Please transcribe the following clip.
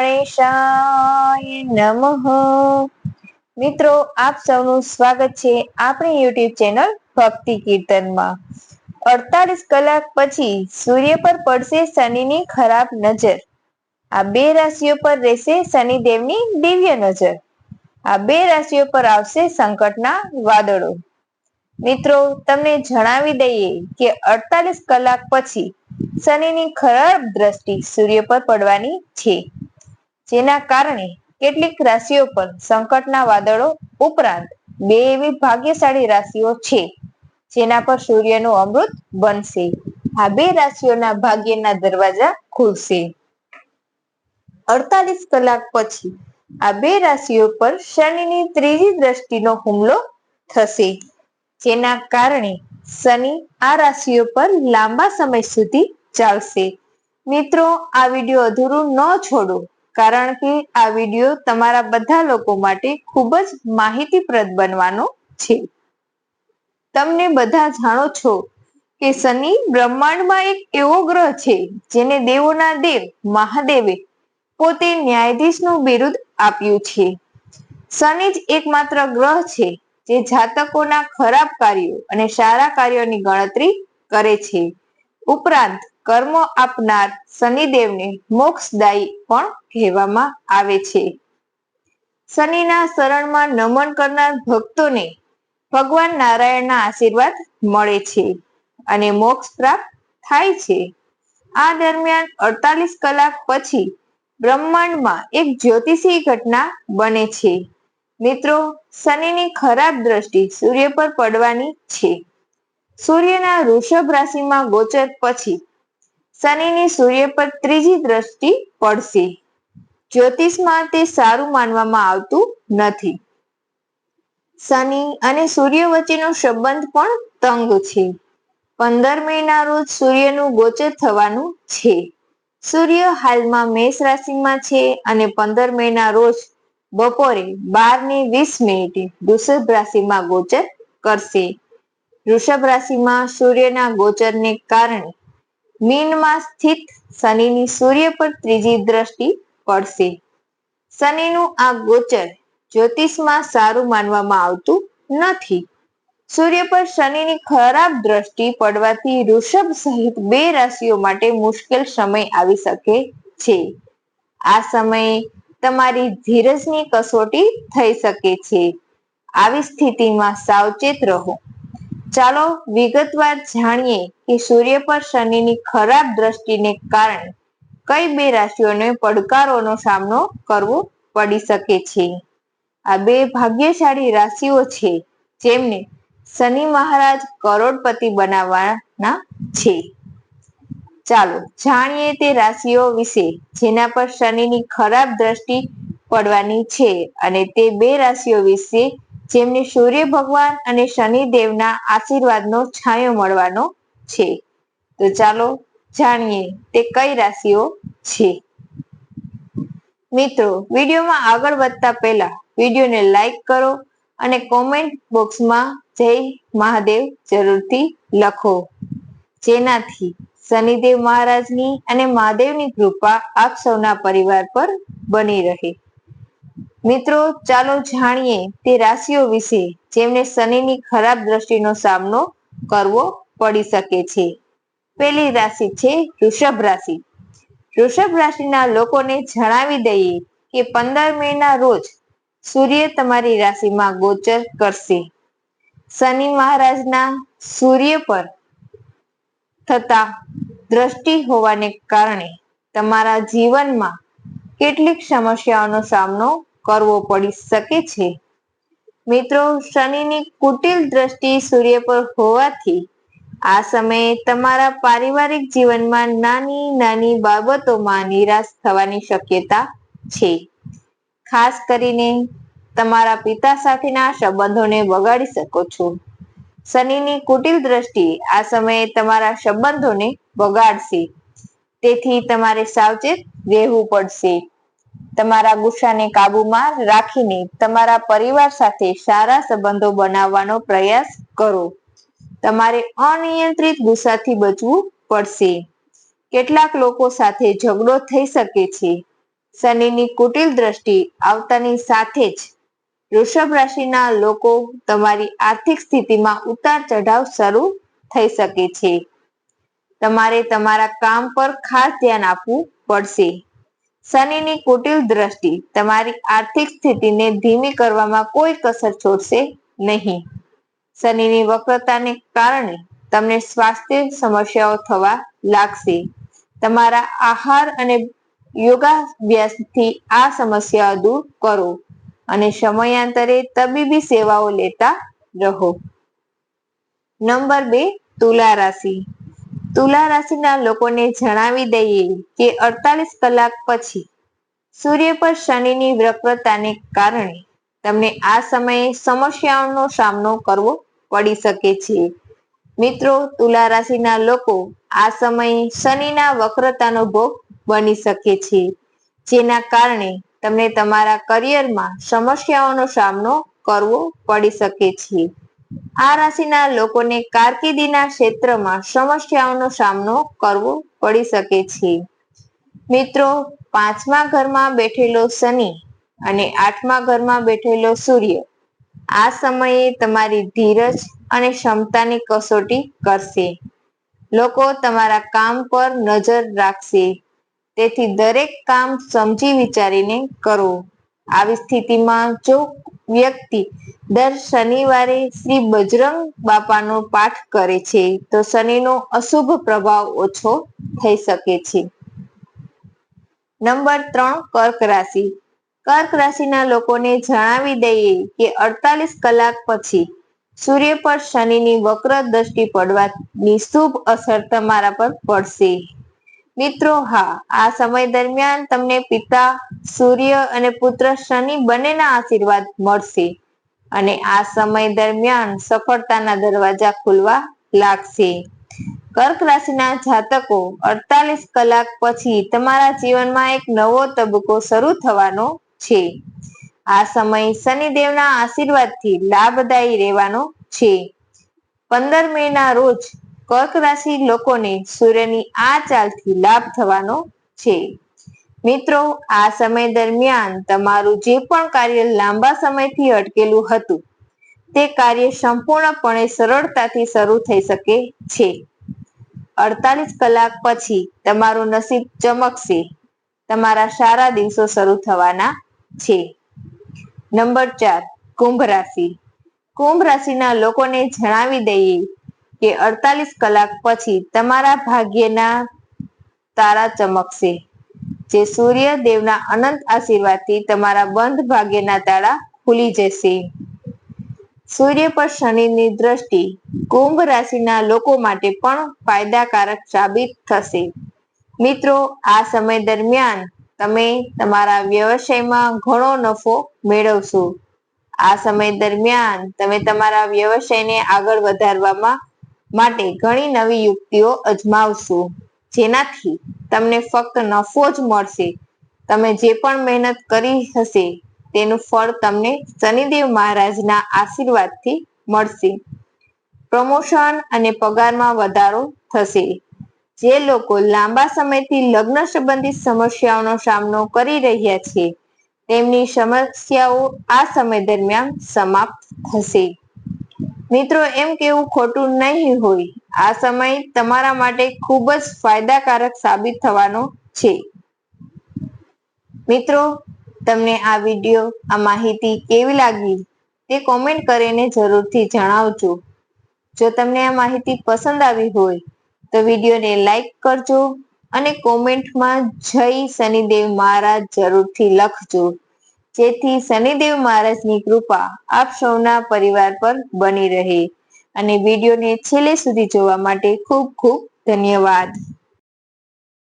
ગણેશાય નમઃ. મિત્રો, આપ સૌનું સ્વાગત છે આપણી યુટ્યુબ ચેનલ ભક્તિ કીર્તનમાં. અડતાલીસ કલાક પછી સૂર્ય પર પડશે શનિની ખરાબ નજર. આ બે રાશિઓ પર રહેશે શનિદેવની દિવ્ય નજર. આ બે રાશિઓ પર આવશે સંકટના વાદળો. મિત્રો, તમને જણાવી દઈએ કે અડતાલીસ કલાક પછી શનિની ખરાબ દ્રષ્ટિ સૂર્ય પર પડવાની છે. જેના કારણે કેટલીક રાશિઓ પર સંકટના વાદળો ઉપરાંત બે એવી ભાગ્યશાળી રાશિઓ છે, જેના પર સૂર્યનું અમૃત બનશે. આ બે રાશિઓના ભાગ્યના દરવાજા ખુલશે. અડતાલીસ કલાક પછી આ બે રાશિઓ પર શનિની ત્રીજી દ્રષ્ટિનો હુમલો થશે, જેના કારણે શનિ આ રાશિઓ પર લાંબા સમય સુધી ચાલશે. મિત્રો, આ વીડિયો અધૂરું ન છોડો. કારણ કે આ વીડિયો તમારા બધા લોકો માટે ખૂબ જ માહિતીપ્રદ બનવાનો છે. તમને બધા જાણો છો કે શનિ બ્રહ્માંડમાં એક એવો ગ્રહ છે, જેને દેવોના દેવ મહાદેવે પોતે ન્યાયાધીશનું બિરુદ આપ્યું છે. શનિ જ એકમાત્ર ગ્રહ છે, જે જાતકોના ખરાબ કાર્યો અને સારા કાર્યોની ગણતરી કરે છે. ઉપરાંત કર્મો આપનાર શનિદેવને મોક્ષદાયી પણ કહેવામાં આવે છે. શનિના શરણમાં નમન કરનાર ભક્તોને ભગવાન નારાયણના આશીર્વાદ મળે છે અને મોક્ષ પ્રાપ્ત થાય છે. આ દરમિયાન અડતાલીસ કલાક પછી બ્રહ્માંડમાં એક જ્યોતિષી ઘટના બને છે. મિત્રો, શનિની ખરાબ દ્રષ્ટિ સૂર્ય પર પડવાની છે. સૂર્યના વૃષભ રાશિમાં ગોચર પછી શનિની સૂર્ય પર ત્રીજી દ્રષ્ટિ પડશે. જ્યોતિષમાં તે સારું માનવામાં આવતું નથી. શનિ અને સૂર્ય વચ્ચેનો સંબંધ પણ તંગ છે. પંદર મહિના રોજ સૂર્યનું ગોચર થવાનું છે. સૂર્ય હાલમાં મેષ રાશિમાં છે અને પંદર મહિના રોજ બપોરે બાર ને વીસ મિનિટે વૃષભ રાશિમાં ગોચર કરશે. વૃષભ રાશિમાં સૂર્યના ગોચરને કારણે મીનમાં સ્થિત શનિની સૂર્ય પર ત્રીજી દ્રષ્ટિ પડશે. શનિનું આ ગોચર જ્યોતિષમાં સારું માનવામાં આવતું નથી. સૂર્ય પર શનિની ખરાબ દ્રષ્ટિ પડવાથી વૃષભ સહિત બે રાશિઓ માટે મુશ્કેલ સમય આવી શકે છે. આ સમયે તમારી ધીરજની કસોટી થઈ શકે છે. આવી સ્થિતિમાં સાવચેત રહો. ચાલો વિગતવાર જાણીએ કે સૂર્ય પર શનિની ખરાબ દ્રષ્ટિને કારણે કઈ બે રાશિઓને પડકારોનો સામનો કરવો પડી શકે છે? આ બે ભાગ્યશાળી રાશિઓ છે, જેમને શનિ મહારાજ કરોડપતિ બનાવવાના છે. ચાલો જાણીએ તે રાશિઓ વિશે, જેના પર શનિની ખરાબ દ્રષ્ટિ પડવાની છે અને તે બે રાશિઓ વિશે જેમને સૂર્ય ભગવાન અને શનિદેવના આશીર્વાદનો છાંયો મળવાનો છે. તો ચાલો જાણીએ તે કઈ રાશિઓ છે. મિત્રો, વિડીયોમાં આગળ વધતા પહેલા વિડીયોને લાઈક કરો અને કોમેન્ટ બોક્સમાં જય મહાદેવ જરૂરથી લખો. જેનાથી શનિદેવ મહારાજની અને મહાદેવની કૃપા આપ સૌના પરિવાર પર બની રહે. મિત્રો, ચાલો જાણીએ તે રાશિઓ વિશે જેમને શનિની ખરાબ દ્રષ્ટિનો સામનો કરવો પડી શકે છે. પેલી રાશિ છે વૃષભ રાશિ. વૃષભ રાશિના લોકોને જણાવી દઈએ કે પંદર મહિના રોજ સૂર્ય તમારી રાશિમાં ગોચર કરશે. શનિ મહારાજના સૂર્ય પર થતા દ્રષ્ટિ હોવાને કારણે તમારા જીવનમાં કેટલીક સમસ્યાઓનો સામનો કરવો પડી શકે છે. મિત્રો, શનિની કુટિલ દ્રષ્ટિ સૂર્ય પર હોવાથી આ સમયે તમારા પારિવારિક જીવનમાં નાની નાની બાબતોમાં નિરાશ થવાની શક્યતા છે. ખાસ કરીને તમારા પિતા સાથેના સંબંધોને બગાડી શકો છો. શનિની કુટિલ દ્રષ્ટિ આ સમયે તમારા સંબંધોને બગાડશે. તેથી તમારે સાવચેત રહેવું પડશે. તમારા ગુસ્સાને કાબુમાં રાખીને તમારા પરિવાર સાથે સારા સંબંધો બનાવવાનો પ્રયાસ કરો. તમારે અનિયંત્રિત ગુસ્સાથી બચવું પડશે. કેટલાક લોકો સાથે ઝઘડો થઈ શકે છે. શનિની કુટિલ દ્રષ્ટિ આવતાની સાથે જ. વૃષભ રાશિના લોકો તમારી આર્થિક સ્થિતિમાં ઉતાર ચઢાવ શરૂ થઈ શકે છે. તમારે તમારા કામ પર ખાસ ધ્યાન આપવું પડશે. શનિની કુટિલ દ્રષ્ટિ તમારી આર્થિક સ્થિતિને ધીમી કરવામાં કોઈ કસર છોડશે નહીં. શનિની વક્રતાને કારણે તમને સ્વાસ્થ્ય સમસ્યાઓ થવા લાગશે. તમારા આહાર અને યોગાભ્યાસથી આ સમસ્યાઓ દૂર કરો અને સમયાંતરે તબીબી સેવાઓ લેતા રહો. નંબર બે, તુલા રાશિ. તુલા રાશિના લોકોને જણાવી દઈએ કે અડતાલીસ કલાક પછી સૂર્ય પર શનિની વક્રતાને કારણે તમને આ સમયે સમસ્યાઓનો સામનો કરવો પડી શકે છે. મિત્રો, તુલા રાશિના લોકો આ સમયે શનિના વક્રતાનો ભોગ બની શકે છે, જેના કારણે તમને તમારા કરિયરમાં સમસ્યાઓનો સામનો કરવો પડી શકે છે. આ રાશિના લોકોને કારકિર્દીના ક્ષેત્રમાં સમસ્યાઓનો સામનો કરવો પડી શકે છે. મિત્રો, પાંચમા ઘરમાં બેઠેલો શનિ અને આઠમા ઘરમાં બેઠેલો સૂર્ય આ સમયે તમારી ધીરજ અને ક્ષમતાની કસોટી કરશે. લોકો તમારા કામ પર નજર રાખશે. તેથી દરેક કામ સમજી વિચારીને કરો. આવી સ્થિતિમાં જો વ્યક્તિ દર શનિવારે શ્રી બજરંગ બાપાનો પાઠ કરે છે, તો શનિનો અશુભ પ્રભાવ ઓછો થઈ શકે છે. નંબર ત્રણ, કર્ક રાશિ. કર્ક રાશિના લોકોને જણાવી દઈએ કે અડતાલીસ કલાક પછી સૂર્ય પર શનિની વક્ર દ્રષ્ટિ પડવાની શુભ અસર તમારા પર પડશે. મિત્રો, હા, આ સમય દરમિયાન તમને પિતા, સૂર્ય અને પુત્ર શનિ બંનેના આશીર્વાદ મળશે. અને આ સમય દરમિયાન સફળતાના દરવાજા ખુલવા લાગશે. કર્ક રાશિના જાતકો, અડતાલીસ કલાક પછી તમારા જીવનમાં એક નવો તબક્કો શરૂ થવાનો છે. આ સમય શનિદેવના આશીર્વાદથી લાભદાયી રહેવાનો છે. પંદર મે ના રોજ કર્ક રાશિ લોકોને સૂર્યની આ ચાલથી લાભ થવાનો છે. મિત્રો, આ સમય દરમિયાન તમારું જે પણ કાર્ય લાંબા સમયથી અટકેલું હતું, તે કાર્ય સંપૂર્ણપણે સરળતાથી શરૂ થઈ શકે છે. અડતાલીસ કલાક પછી તમારું નસીબ ચમકશે. તમારા સારા દિવસો શરૂ થવાના છે. નંબર ચાર, કુંભ રાશિ. કુંભ રાશિના લોકોને જણાવી દઈએ કે અડતાલીસ કલાક પછી તમારા ભાગ્યના તારા ચમકશે. જે સૂર્ય દેવના અનંત આશીર્વાદથી તમારા બંધ ભાગ્યના તાળા ખુલી જશે. સૂર્ય પર શનિની દ્રષ્ટિ કુંભ રાશિના લોકો માટે પણ ફાયદાકારક સાબિત થશે. મિત્રો, આ સમય દરમિયાન તમે તમારા વ્યવસાયમાં ઘણો નફો મેળવશો. આ સમય દરમિયાન તમે તમારા વ્યવસાયને આગળ વધારવામાં માટે ઘણી નવી યુક્તિઓ અજમાવશો. જેનાથી તમને ફક્ત નફો જ મળશે. તમે જે પણ મહેનત કરી હશે, તેનું ફળ તમને શનિદેવ મહારાજના આશીર્વાદથી મળશે. પ્રમોશન અને પગારમાં વધારો થશે. જે લોકો લાંબા સમયથી લગ્ન સંબંધિત સમસ્યાઓનો સામનો કરી રહ્યા છે, તેમની સમસ્યાઓ આ સમય દરમિયાન સમાપ્ત થશે. મિત્રો, એમ કેવું ખોટું નહીં હોય. આ સમય તમારા માટે ખૂબ જ ફાયદાકારક સાબિત થવાનો છે. મિત્રો, તમને આ વીડિયો, આ માહિતી કેવી લાગી? તે કોમેન્ટ કરીને જરૂરથી જણાવજો. જો તમને આ માહિતી પસંદ આવી હોય, તો વિડીયોને લાઈક કરજો અને કોમેન્ટમાં જય શનિદેવ મહારાજ જરૂરથી લખજો. જેથી શનિદેવ મહારાજની કૃપા આપ સૌના પરિવાર પર બની રહે. અને વિડીયોને છેલ્લે સુધી જોવા માટે ખૂબ ખૂબ ધન્યવાદ.